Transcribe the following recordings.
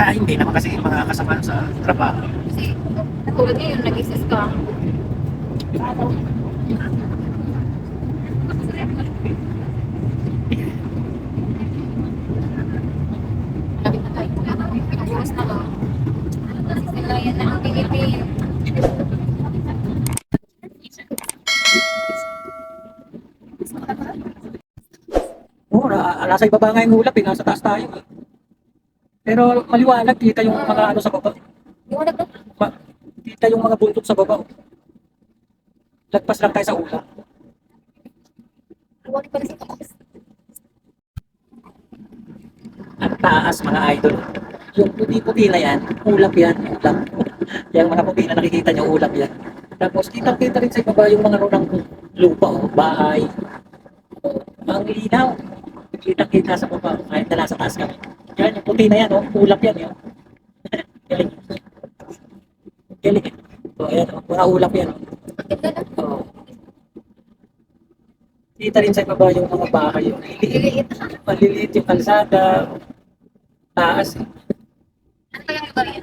Ah, hindi naman kasi yung mga kasama sa trabaho. Kasi, katulad ngayon, nag-isis ka. Na, nasa ibaba nga yung ulap eh, nasa taas tayo eh. Pero maliwanag, kita yung mga ano sa baba. Yung nag Ma- kita yung mga buntot sa baba. oh. Lagpas lang tayo sa ulap. Huwag pa rin sa taas. Ang taas mga idol. Yung puti-puti na yan, ulap yan, ulap. yung mga puti na nakikita nyo, ulap yan. Tapos kitang-kita rin sa ibaba yung mga runang lupa, oh, bahay. Oh, ang linaw. Kitang-kita sa baba, kahit na nasa taas kami. Yan, yung puti na yan, oh, ulap yan. Yun. Galing. Galing. So, ayan, oh, mga ulap yan. Na. Oh. Kita rin sa ibaba yung mga bahay, yung liliit. Liliit na. Maliliit yung kalsada. Taas. eh. Ano ba yung lugar yan?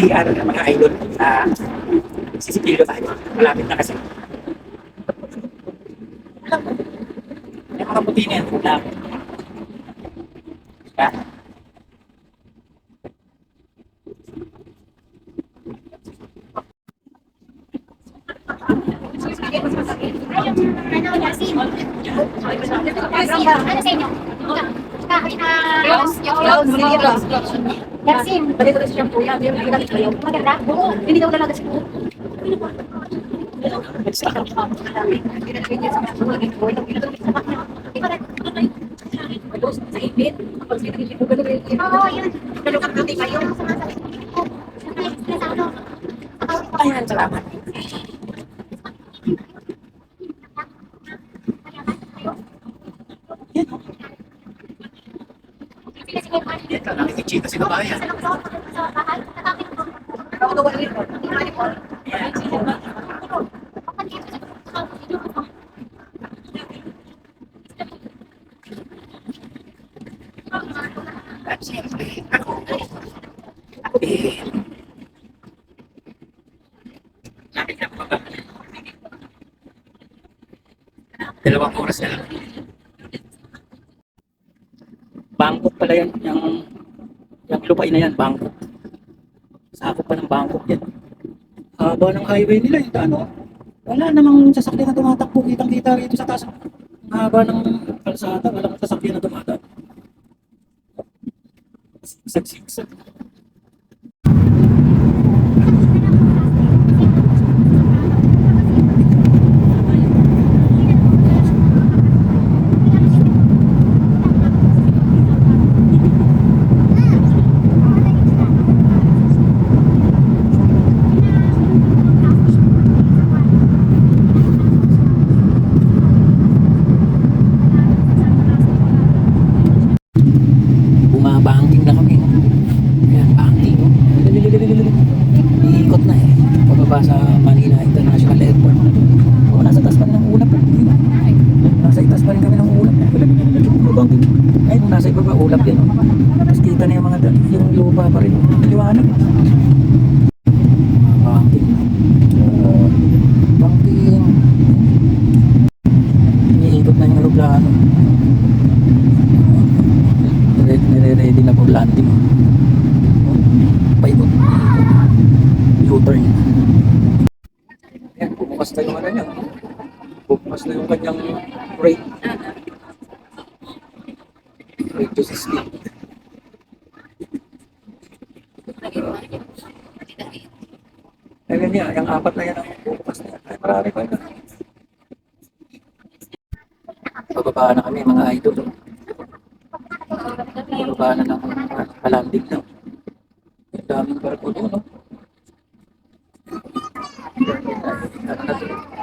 time. CR na mga idol sa sisipilo tayo. Malapit na kasi. May mga puti na yan. Diba? Ano, Yasin? Yasin, ano sa inyo? Kahit na... Rose, yung rose, yung rose. Yasin. Balito rin siya po yan. Maganda? Oo. Hindi daw. Dalukang puti kayo. Ayan, salamat. Yan ka, nakikichita si babae. ah. At siyempre, ako. Ako din. Dalawang oras na lang. Bangkok pala yan. Yung, yung lupain na yan, Bangkok. Sakop pa ng Bangkok yan. Haba ng highway nila yung ano. Wala namang sasakyan na tumatakbo. Kitang-kita rito sa taas. Ang Haba ng kalsada. Walang sasakyan na tumatakbo. Sigsag-sigsag. Bumabangking na kami. Ayan, banking. Iikot na eh. Pababa sa Manila International Airport. O, nasa taas pa rin ang ulap. eh. Nasa itaas pa rin kami ng ulap. Bumabangking. Ay, kung nasa ibaba, ulap yan. oh. Tapos kita na yung mga, da- yung lupa pa rin. Liwanag. Bumabangking. Uh, banking. Iniikot na yung aeroplano. nagre-ready na for landing. Paikot. U-turn. Ayan, bumukas na yung ano niya. Bumukas na yung kanyang rate. Rate to 60. Ayun niya, yung apat na yan ang bukas na yan. Ay, marami pa yan. Bababa na kami mga idol. Bababa na ng kalanding na. Ang daming barko doon, no? Ano na?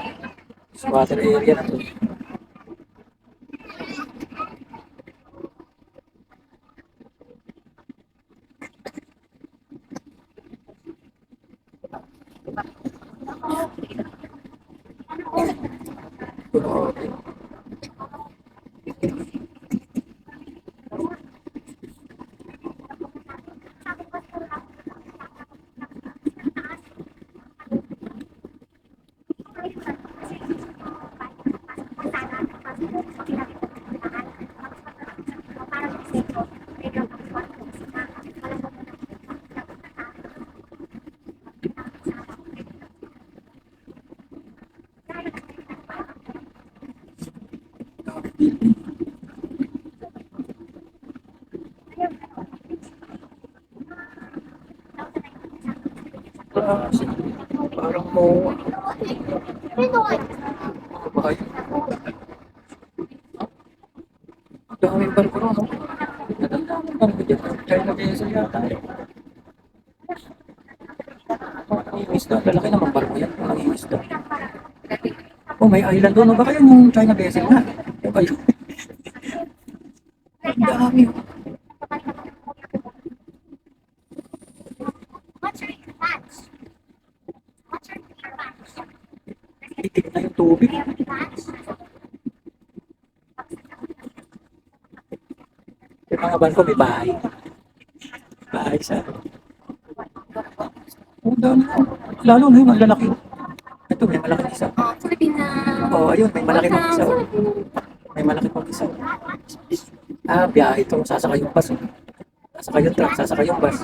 Squatter area na to. Grabe. Klase. Parang mo. Bahay. Ang daming barko ron, no? Ang barko dyan. China vessel yata. eh. Oh, nangingisda. Lalaki naman barko yan. Nangingisda. Oh, may island doon. Baka yun yung China vessel na. Yung kayo. Ang dami. Mga barko may bahay. Bahay sa... Oh, dami. oh. Lalo na yung lalaki. Ito, may malaki isa. Oh, Filipina. Oh, ayun, may malaki pang isa. oh. May malaki pang isa. Ah, biyahe ito. Sasakay yung bus. oh. Sasakay yung truck, sasakay yung bus.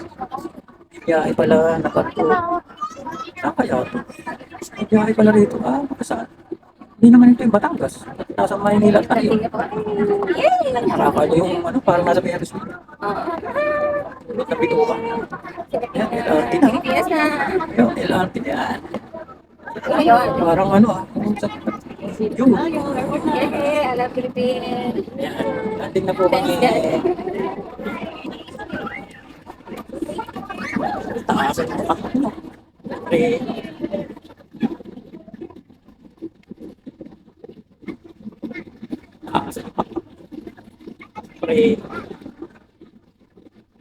Biyahe pala na barko. Saan kaya ito? Biyahe pala rito. Ah, baka saan? Hindi naman ito yung Batangas. Nasa Maynila tayo. Nakakalo yung ano, parang nasa wheel. Napito ka. Yan, LRT na. Pilipinas na. Yung LRT na yan. Parang ano ah. yung sa- Yun. Yay! I love Philippines. Yan. Landing na po kami. Taasan mo pa. Pre. Taasan mo pa. Pre.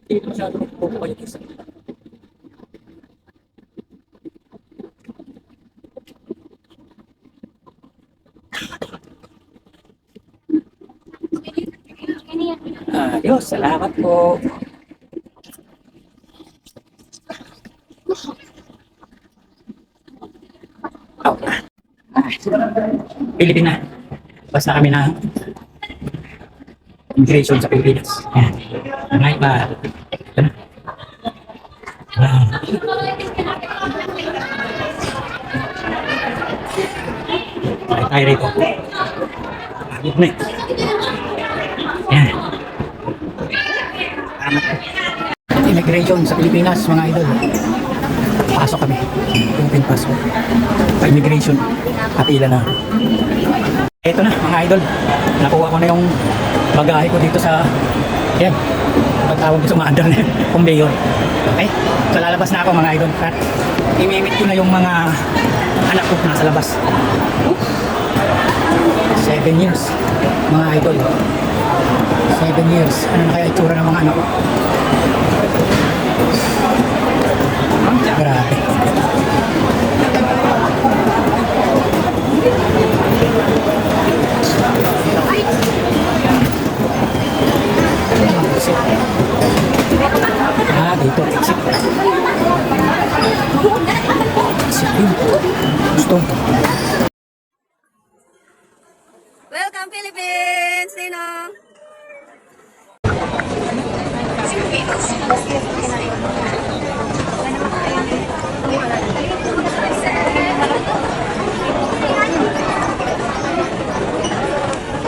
Hindi na masyado magpupo yung isa. Ayos, salamat po. Oh. Pilipina. Basta kami na immigration sa Pilipinas. Yan. Ngayon ba? Ito na. Ah. Tayo tayo rito. Agit na eh. Immigration sa Pilipinas, mga idol. Pasok kami. Philippine passport. Sa immigration. Kapila na. Ito na, mga idol. Nakuha ko na yung bagahe ko dito sa... Yan. Pagtawag ko sa mga under na yun. Conveyor. Okay? So lalabas na ako mga idol. At imimit ko na yung mga anak ko nasa labas. Seven years. Mga idol. Seven years. Ano na kaya itsura ng mga anak ko? Grabe. Ah, dito. Exit. Exit yun. Gusto. Welcome Philippines! Ninong!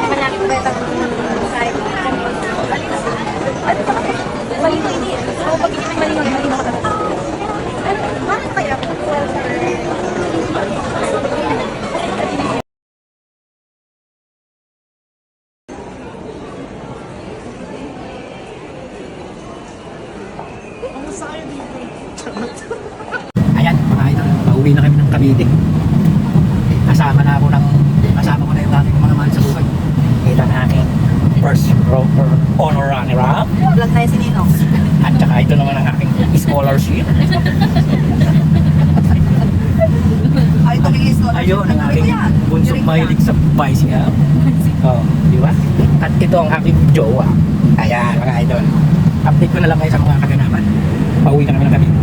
Malapit ba ito? Sayang. Malino hindi. Oo, pag hindi malino, malino ka talaga. Ano? Bakit kaya? Ayan, mga idol, pauwi na kami ng Cavite. Kasama na ako ng, kasama ko na yung aking mga mahal sa buhay. Ito na aking first rover honor runner-up. Vlog tayo si Ninong. At saka ito naman ang aking scholarship. Ay, ito yung school. Ayun, ang aking bunsong mahilig sa bicycle. Oh, di ba? At ito ang aking jowa. Ayan, mga idol. Update ko na lang kayo sa mga kaganapan. Pauwi na kami ng Cavite.